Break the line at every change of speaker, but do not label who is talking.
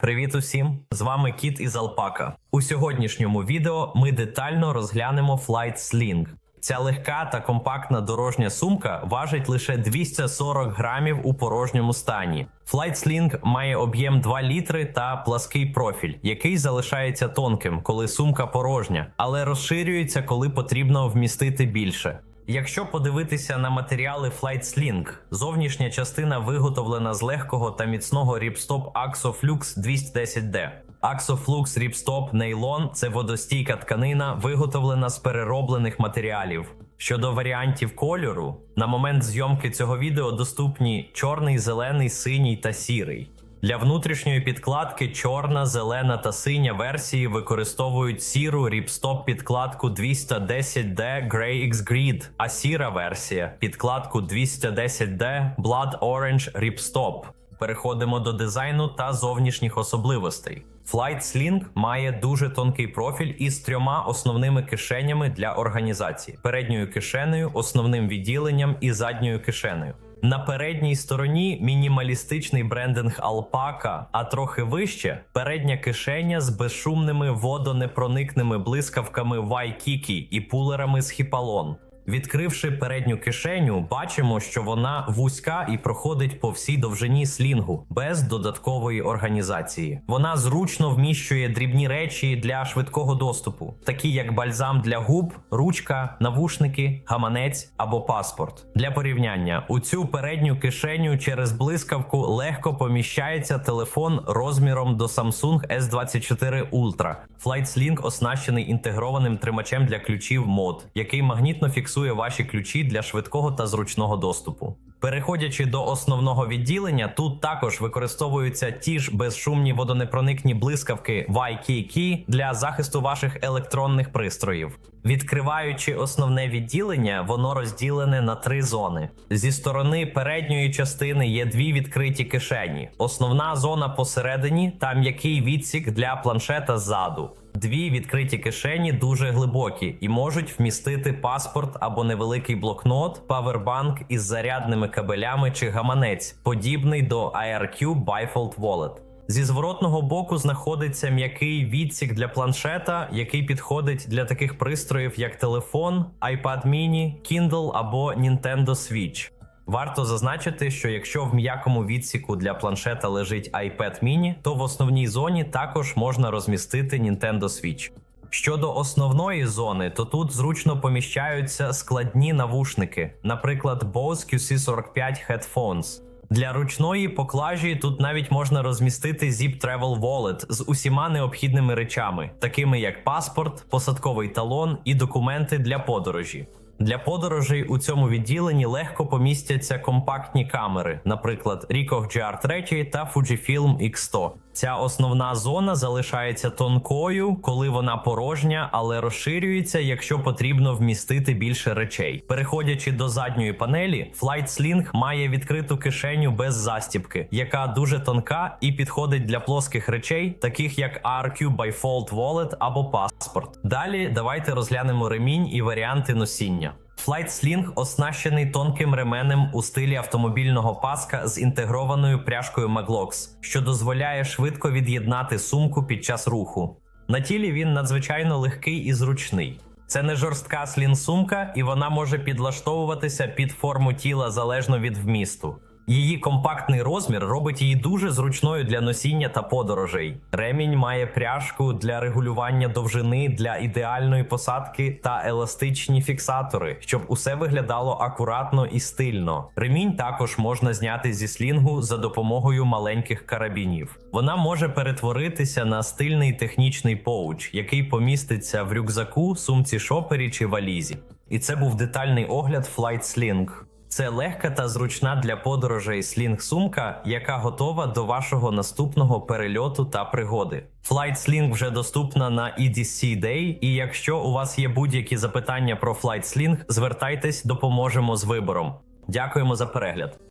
Привіт усім! З вами Кіт із Алпака. У сьогоднішньому відео ми детально розглянемо Flight Sling. Ця легка та компактна дорожня сумка важить лише 240 грамів у порожньому стані. Flight Sling має об'єм 2 літри та плаский профіль, який залишається тонким, коли сумка порожня, але розширюється, коли потрібно вмістити більше. Якщо подивитися на матеріали Flight Sling, зовнішня частина виготовлена з легкого та міцного ріпстоп Axoflux 210D. Axoflux Ripstop Nylon – це водостійка тканина, виготовлена з перероблених матеріалів. Щодо варіантів кольору, на момент зйомки цього відео доступні чорний, зелений, синій та сірий. Для внутрішньої підкладки чорна, зелена та синя версії використовують сіру ріпстоп підкладку 210D Grey X Grid, а сіра версія підкладку 210D Blood Orange Ripstop. Переходимо до дизайну та зовнішніх особливостей. Flight Sling має дуже тонкий профіль із трьома основними кишенями для організації: передньою кишенею, основним відділенням і задньою кишенею. На передній стороні мінімалістичний брендинг Алпака, а трохи вище передня кишеня з безшумними водонепроникними блискавками Вайкікі і пулерами з Hipalon. Відкривши передню кишеню, бачимо, що вона вузька і проходить по всій довжині слінгу без додаткової організації. Вона зручно вміщує дрібні речі для швидкого доступу, такі як бальзам для губ, ручка, навушники, гаманець або паспорт. Для порівняння у цю передню кишеню через блискавку легко поміщається телефон розміром до Samsung S24 Ultra. Flight Sling оснащений інтегрованим тримачем для ключів мод, який магнітно фіксує ваші ключі для швидкого та зручного доступу. Переходячи до основного відділення, тут також використовуються ті ж безшумні водонепроникні блискавки YKK для захисту ваших електронних пристроїв. Відкриваючи основне відділення, воно розділене на три зони. Зі сторони передньої частини є дві відкриті кишені. Основна зона посередині та м'який відсік для планшета ззаду. Дві відкриті кишені дуже глибокі і можуть вмістити паспорт або невеликий блокнот, павербанк із зарядними кабелями чи гаманець, подібний до IRQ Bifold Wallet. Зі зворотного боку знаходиться м'який відсік для планшета, який підходить для таких пристроїв, як телефон, iPad mini, Kindle або Nintendo Switch. Варто зазначити, що якщо в м'якому відсіку для планшета лежить iPad mini, то в основній зоні також можна розмістити Nintendo Switch. Щодо основної зони, то тут зручно поміщаються складні навушники, наприклад, Bose QC45 Headphones. Для ручної поклажі тут навіть можна розмістити Zip Travel Wallet з усіма необхідними речами, такими як паспорт, посадковий талон і документи для подорожі. Для подорожей у цьому відділенні легко помістяться компактні камери, наприклад, Ricoh GR3 та Fujifilm X100. Ця основна зона залишається тонкою, коли вона порожня, але розширюється, якщо потрібно вмістити більше речей. Переходячи до задньої панелі, Flight Sling має відкриту кишеню без застібки, яка дуже тонка і підходить для плоских речей, таких як RQ Bifold Wallet або паспорт. Далі давайте розглянемо ремінь і варіанти носіння. Flight Sling оснащений тонким ременем у стилі автомобільного паска з інтегрованою пряжкою Maglox, що дозволяє швидко від'єднати сумку під час руху. На тілі він надзвичайно легкий і зручний. Це не жорстка слін-сумка, і вона може підлаштовуватися під форму тіла залежно від вмісту. Її компактний розмір робить її дуже зручною для носіння та подорожей. Ремінь має пряжку для регулювання довжини для ідеальної посадки та еластичні фіксатори, щоб усе виглядало акуратно і стильно. Ремінь також можна зняти зі слінгу за допомогою маленьких карабінів. Вона може перетворитися на стильний технічний поуч, який поміститься в рюкзаку, сумці шопері чи валізі. І це був детальний огляд Flight Sling. Це легка та зручна для подорожей слінг-сумка, яка готова до вашого наступного перельоту та пригоди. Flight Sling вже доступна на EDC Day, і якщо у вас є будь-які запитання про Flight Sling, звертайтесь, допоможемо з вибором. Дякуємо за перегляд.